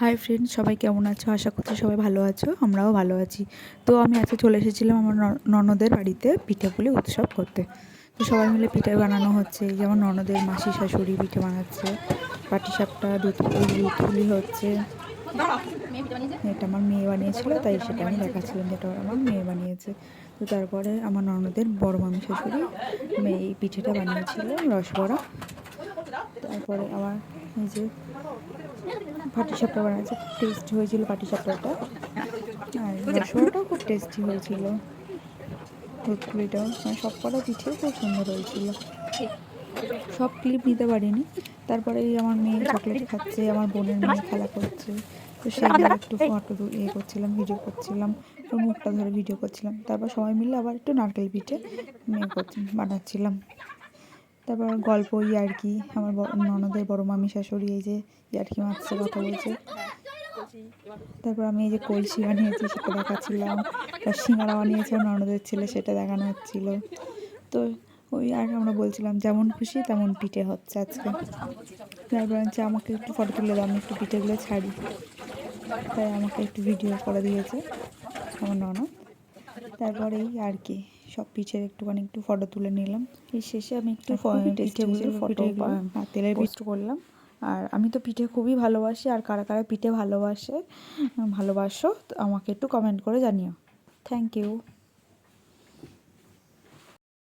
Hi friend সবাই কেমন আছো? আশা করছি সবাই ভালো আছো, আমরাও ভালো আছি। তো আমি আজকে চলে এসেছিলাম আমার ননদের বাড়িতে পিঠেপুলি উৎসব করতে। তো সবাই মিলে পিঠে বানানো হচ্ছে যেমন ননদের মাসি শাশুড়ি পিঠে বানাচ্ছে পাটিসাপটা দুধ দুধপুলি হচ্ছে। এটা আমার মেয়ে বানিয়েছিল, তাই সেটা আমি দেখাচ্ছিলাম যেটা আমার মেয়ে বানিয়েছে। তো তারপরে আমার ননদের বড় মামি শাশুড়ি এই পিঠেটা বানিয়েছিল, রসবড়া। তারপরে আমার যে পাটিসাপটা বানাচ্ছে খুব টেস্টি হয়েছিল পাটিসাপটাটা। আর রসগোল্লাটাও খুব টেস্টি হয়েছিল। দুধপুলিটাও মানে সব কটা পিঠে খুব সুন্দর হয়েছিল। সব ক্লিপ নিতে পারিনি। তারপরে আমার মেয়ে চকলেট খাচ্ছে, আমার বোনের মেয়ে খেলা করছে। তো সেগুলো একটু ফটো ইয়ে করছিলাম ভিডিও করছিলাম, তো মুখটা ধরে ভিডিও করছিলাম। তারপর সবাই মিলে আবার একটু নারকেল পিঠে করছি, বানাচ্ছিলাম। তারপর গল্প ইয়ার্কি আমার ননদের বড় মামি শাশুড়ি, এই যে ইয়ার্কি মারছে কথা বলছে। তারপর আমি এই যে কলসি বানিয়েছি সেটা দেখাচ্ছিলাম। তার সিঙ্গারা বানিয়েছে ননদের ছেলে, সেটা দেখানো হচ্ছিল। তো ওই আর আমরা বলছিলাম, যেমন খুশি তেমন পিঠে হচ্ছে আজকে। তারপর হচ্ছে আমাকে একটু ফটো তুলে দাও, আমি একটু পিঠেগুলো ছাড়ি। তাই আমাকে একটু ভিডিও করে দিয়েছে আমার ননদ। তারপরে এই আর কি। সব পিঠের একটুখানি একটু ফটো তুলে নিলাম। এই শেষে আমি একটু পিঠেগুলো ফটো তেলের পোস্ট করলাম। আর আমি তো পিঠে খুবই ভালোবাসি আর কারা কারা পিঠে ভালোবাসে ভালোবাসো তো আমাকে একটু কমেন্ট করে জানিও। Thank you